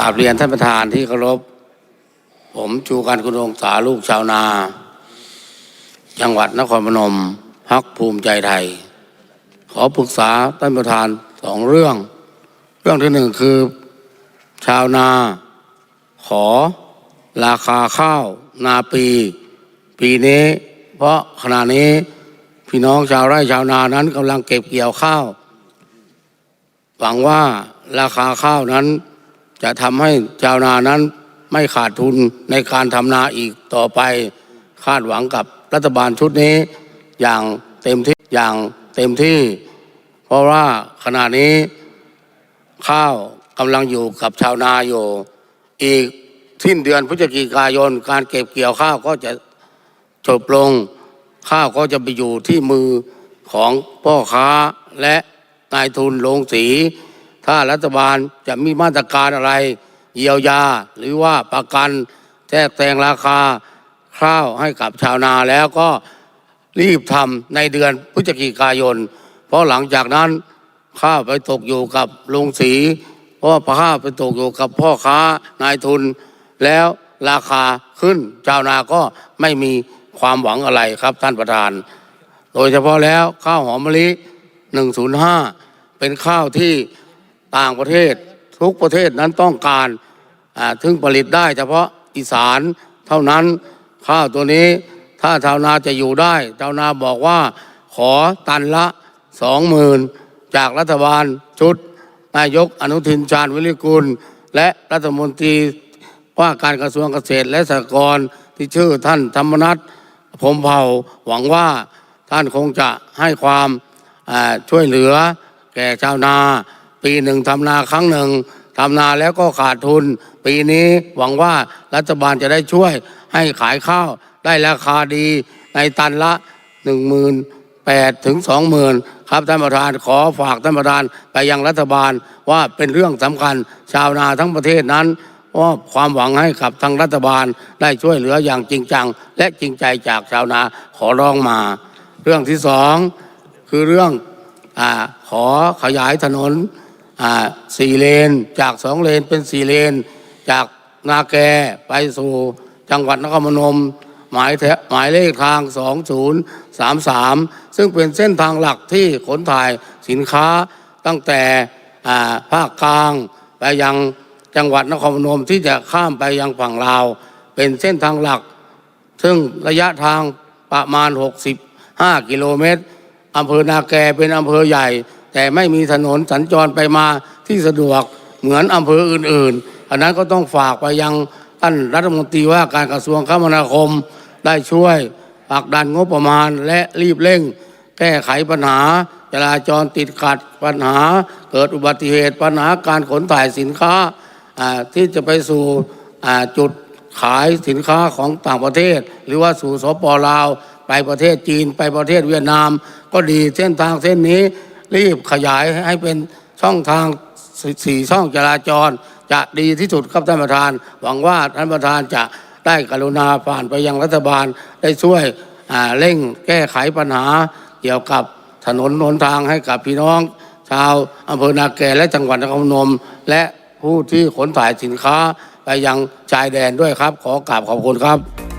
ราบเรียนท่านประธานที่เคารพ ผมชูการกุณองสาลูกชาวนา จังหวัดนครพนมพักภูมิใจไทย ขอปรึกษาท่านประธานสองเรื่อง เรื่องที่หนึ่งคือ ชาวนา ขอราคาข้าวนาปี ปีนี้ เพราะขณะนี้พี่น้องชาวไร่ชาวนานั้นกำลังเก็บเกี่ยวข้าวหวังว่าราคาข้าวนั้น จะทำให้ชาวนานั้นไม่ขาดทุนในการทำนาอีกต่อไปคาดหวังกับรัฐบาลชุดนี้ อย่างเต็มที่อย่างเต็มที่ เพราะว่าขณะนี้ข้าวกำลังอยู่กับชาวนาอยู่ อีกสิ้นเดือนพฤศจิกายน การเก็บเกี่ยวข้าวก็จะจบลง ข้าวก็จะไปอยู่ที่มือของพ่อค้าและนายทุนโรงสี ถ้ารัฐบาลจะมีมาตรการอะไร เยียวยา หรือว่าประกันแทรกแซงราคาข้าวให้กับชาวนาแล้วก็รีบทำในเดือนพฤศจิกายน เพราะหลังจากนั้นข้าวไปตกอยู่กับโรงสีเพราะข้าวไปตกอยู่กับพ่อค้านายทุน แล้วราคาขึ้นชาวนาก็ไม่มีความหวังอะไรครับท่านประธาน โดยเฉพาะแล้วข้าวหอมมะลิ 105 เป็นข้าวที่ ต่างประเทศทุกประเทศนั้นต้องการถึงผลิตได้ เฉพาะอีสานเท่านั้นข้าวตัวนี้ถ้าชาวนาจะอยู่ได้ชาวนาบอกว่าขอตันละสองหมื่นจากรัฐบาลชุด นายกอนุทินชาญวิริกุล และรัฐมนตรีว่าการกระทรวงเกษตรและสหกรณ์ที่ชื่อท่านธรรมนัฐพมเผ่าหวังว่าท่านคงจะให้ความช่วยเหลือแก่ชาวนา ปีหนึ่งทำนาครั้งหนึ่งทำนาแล้วก็ขาดทุน ปีนี้หวังว่ารัฐบาลจะได้ช่วยให้ขายข้าวได้ราคาดีในตันละหนึ่งหมื่นแปดถึงสองหมื่นครับท่านประธานขอฝากท่านประธานไปยังรัฐบาลว่าเป็นเรื่องสำคัญชาวนาทั้งประเทศนั้นมอบความหวังให้กับทางรัฐบาลได้ช่วยเหลืออย่างจริงจัง และจริงใจจากชาวนาขอร้องมา เรื่องที่สองคือเรื่องอขอขยายถนน สี่เลน จากสองเลนเป็นสี่เลน จากนาแกไปสู่จังหวัดนครพนมหมายหมายเลขทาง 2033 ซึ่งเป็นเส้นทางหลักที่ขนถ่ายสินค้าตั้งแต่ภาคกลางไปยังจังหวัดนครพนมที่จะข้ามไปยังฝั่งลาว เป็นเส้นทางหลัก ซึ่งระยะทางประมาณ 65 กิโลเมตรอำเภอนาแกเป็นอำเภอใหญ่ แต่ไม่มีถนนสัญจรไปมาที่สะดวกเหมือนอำเภออื่นๆ อันนั้นก็ต้องฝากไปยังท่านรัฐมนตรีว่าการกระทรวงคมนาคมได้ช่วยผลักดันงบประมาณและรีบเร่ง แก้ไขปัญหาจราจรติดขัดปัญหาเกิดอุบัติเหตุปัญหาการขนถ่ายสินค้าที่จะไปสู่จุดขายสินค้าของต่างประเทศ หรือว่าสู่สปลาว ไปประเทศจีนไปประเทศเวียดนาม ก็ดีเส้นทางเส้นนี้ รีบขยายให้เป็นช่องทางสี่ช่องจราจร จะดีที่สุดครับท่านประธาน หวังว่าท่านประธานจะได้กรุณาผ่านไปยังรัฐบาลได้ช่วยเร่งแก้ไขปัญหา เกี่ยวกับถนนหนทางให้กับพี่น้อง ชาวอำเภอนาแกและจังหวัดนครพนม และผู้ที่ขนถ่ายสินค้าไปยังชายแดนด้วยครับ ขอกราบขอบคุณครับ